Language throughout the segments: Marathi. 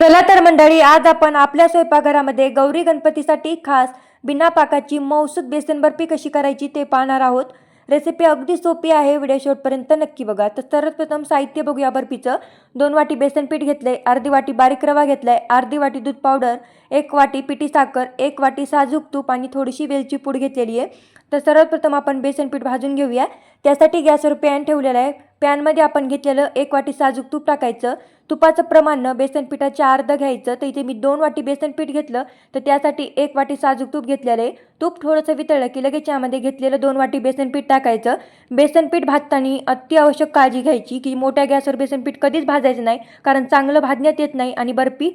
चला तर मंडळी आज आपण आपल्या स्वयंपाकघरामध्ये गौरी गणपतीसाठी खास बिना पाकाची मौसूद बेसन बर्फी कशी करायची ते पाहणार आहोत. रेसिपी अगदी सोपी आहे व्हिडिओ शेवटपर्यंत नक्की बघा. तर सर्वप्रथम साहित्य बघूया बर्फीचं. दोन वाटी बेसन पीठ घेतलंय अर्धी वाटी बारीक रवा घेतलाय अर्धी वाटी दूध पावडर एक वाटी पिठी साखर एक वाटी साजूक तूप आणि थोडीशी वेलची पूड घेतलेली आहे. तर सर्वप्रथम आपण बेसन पीठ भाजून घेऊया. त्यासाठी गॅसवर पॅन ठेवलेला आहे. पॅनमध्ये आपण घेतलेलं एक वाटी साजूक तूप टाकायचं. तुपाचं प्रमाण बेसन पिठाच्या अर्ध घ्यायचं. तर इथे मी दोन वाटी बेसन पीठ घेतलं. तर त्यासाठी एक वाटी साजूक तूप घेतलेलं आहे. तूप थोडंसं वितळलं की लगेच यामध्ये घेतलेलं दोन वाटी बेसन पीठ टाकायचं. बेसन पीठ भाजताना अति आवश्यक काळजी घ्यायची की मोठ्या गॅसवर बेसन पीठ कधीच भाजायचं नाही. कारण चांगलं भाजण्यात येत नाही आणि बर्फी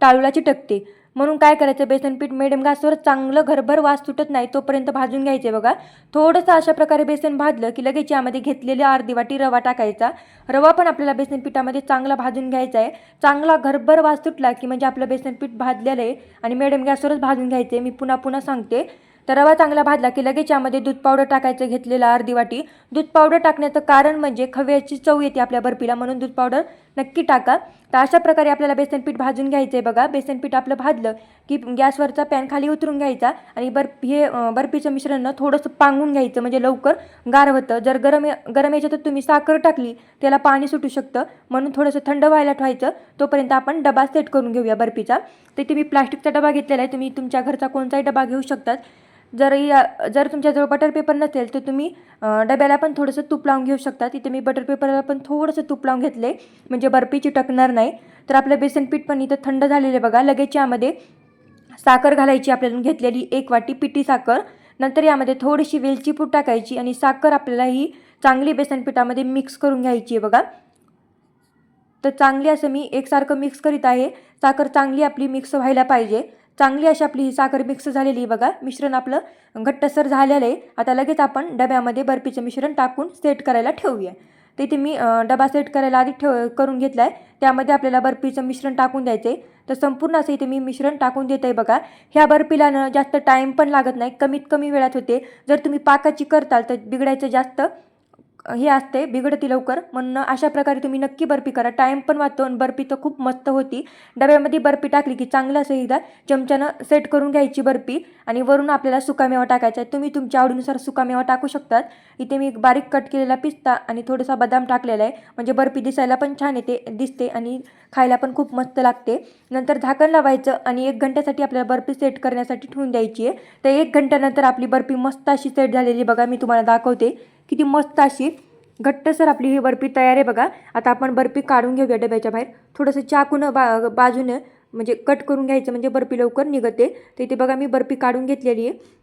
टाळूला चिटकते. म्हणून काय करायचं? बेसन पीठ मिडियम गॅसवर चांगलं घरभर वास सुटत नाही तोपर्यंत भाजून घ्यायचे बघा. थोडंसं अशा प्रकारे बेसन भाजलं की लगेच यामध्ये घेतलेली अर्धी वाटी रवा टाकायचा. रवा पण आपल्याला बेसन पिठामध्ये चांगला भाजून घ्यायचा आहे. चांगला घरभर वास सुटला की म्हणजे आपलं बेसन पीठ भाजलेलं आहे आणि मिडियम गॅसवरच भाजून घ्यायचे. मी पुन्हा पुन्हा सांगते. तर रवा चांगला भाजला की लगेच यामध्ये दूध पावडर टाकायचं घेतलेलं अर्धी वाटी. दूध पावडर टाकण्याचं कारण म्हणजे खव्याची चव येते आपल्या बर्फीला म्हणून दूध पावडर नक्की टाका. तर अशा प्रकारे आपल्याला बेसन पीठ भाजून घ्यायचं आहे बघा. बेसन पीठ आपलं भाजलं की गॅसवरचा पॅन खाली उतरून घ्यायचा आणि बर्फ हे बर्फीचं मिश्रण थोडंसं पांगून घ्यायचं म्हणजे लवकर गार होतं. जर गरम गरम याच्यात तुम्ही साखर टाकली त्याला पाणी सुटू शकतं. म्हणून थोडंसं थंड व्हायला ठेवायचं. तोपर्यंत आपण डबा सेट करून घेऊया बर्फीचा. तर तुम्ही प्लास्टिकचा डबा घेतलेला आहे. तुम्ही तुमच्या घरचा कोणताही डबा घेऊ शकतात. जर या जर तुमच्याजवळ बटर पेपर नसेल तर तुम्ही डब्याला पण थोडंसं तूप लावून घेऊ शकता. तिथे मी बटर पेपरला पण थोडंसं तूप लावून घेतले. म्हणजे बर्फी चिटकणार नाही. तर आपलं बेसन पीठ पण इथं थंड झालेलं आहे बघा. लगेच यामध्ये साखर घालायची आपल्याला. घेतलेली एक वाटी पिठी साखर. नंतर यामध्ये थोडीशी वेलची पूड टाकायची आणि साखर आपल्याला ही चांगली बेसन पिठामध्ये मिक्स करून घ्यायची आहे बघा. तर चांगली असं मी एकसारखं मिक्स करीत आहे. साखर चांगली आपली मिक्स व्हायला पाहिजे. चांगली अशी आपली ही साखर मिक्स झालेली आहे बघा. मिश्रण आपलं घट्टसर झालेलं आहे. आता लगेच आपण डब्यामध्ये बर्फीचं मिश्रण टाकून सेट करायला ठेवूया. तर इथे मी डबा सेट करायला आधी ठेव करून घेतला आहे त्यामध्ये आपल्याला बर्फीचं मिश्रण टाकून द्यायचं आहे तर संपूर्ण असं इथे मी मिश्रण टाकून देत आहे बघा. ह्या बर्फीला जास्त टाईम पण लागत नाही. कमीत कमी वेळात होते. जर तुम्ही पाकाची करताल तर बिघडायचं जास्त. हे असते बिघडती लवकर. म्हणून अशा प्रकारे तुम्ही नक्की बर्फी करा. टाईम पण वाचतो आणि बर्फी तर खूप मस्त होती. डब्यामध्ये बर्फी टाकली की चांगलं असं एकदा चमच्यानं सेट करून घ्यायची बर्फी आणि वरून आपल्याला सुकामेवा टाकायचा आहे. तुम्ही तुमच्या आवडीनुसार सुकामेवा टाकू शकतात. इथे मी बारीक कट केलेला पिस्ता आणि थोडासा बदाम टाकलेला आहे. म्हणजे बर्फी दिसायला पण छान येते दिसते आणि खायला पण खूप मस्त लागते. नंतर झाकण लावायचं आणि एक घंट्यासाठी आपल्याला बर्फी सेट करण्यासाठी ठेवून द्यायची आहे. तर एक घंट्यानंतर आपली बर्फी मस्त अशी सेट झालेली बघा मी तुम्हाला दाखवते. किती मस्त अशी. घट्टसर आपली ही बर्फी तयार आहे बघा. आता आपण बर्फी काढून घेऊया डब्याच्या बाहेर. थोडंसं चाकून बा बाजूनं म्हणजे कट करून घ्यायचं म्हणजे बर्फी लवकर निघते. तर इथे बघा मी बर्फी काढून घेतलेली आहे.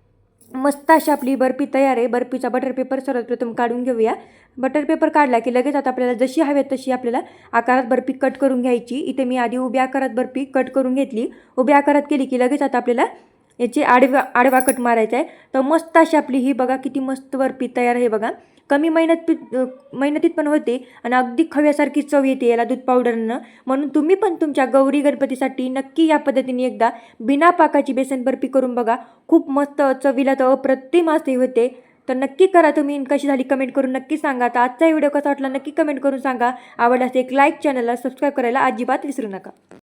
मस्त अशी आपली बर्फी तयार आहे. बर्फीचा बटर पेपर सर्वप्रथम काढून घेऊया. बटर पेपर काढला की लगेच आता आपल्याला जशी हवी तशी आपल्याला आकारात बर्फी कट करून घ्यायची. इथे मी आधी उभ्या आकारात बर्फी कट करून घेतली. उभ्या आकारात केली की लगेच आता आपल्याला याची आडवा आडवा कट मारायचा आहे. तर मस्त अशी आपली ही बघा किती मस्त बर्फी तयार आहे बघा. कमी मेहनत मेहनतीत पण होते आणि अगदी खव्यासारखी चव येते याला दूध पावडरनं. म्हणून तुम्ही पण तुमच्या गौरी गणपतीसाठी नक्की या पद्धतीने एकदा बिना पाकाची बेसन बर्फी करून बघा. खूप मस्त चवीला तर अप्रतिम असे होते. तर नक्की करा तुम्ही कशी झाली कमेंट करून नक्की सांगा. तर आजचा व्हिडिओ कसा वाटला नक्की कमेंट करून सांगा. आवडल्यास एक लाईक चॅनलला सबस्क्राईब करायला अजिबात विसरू नका.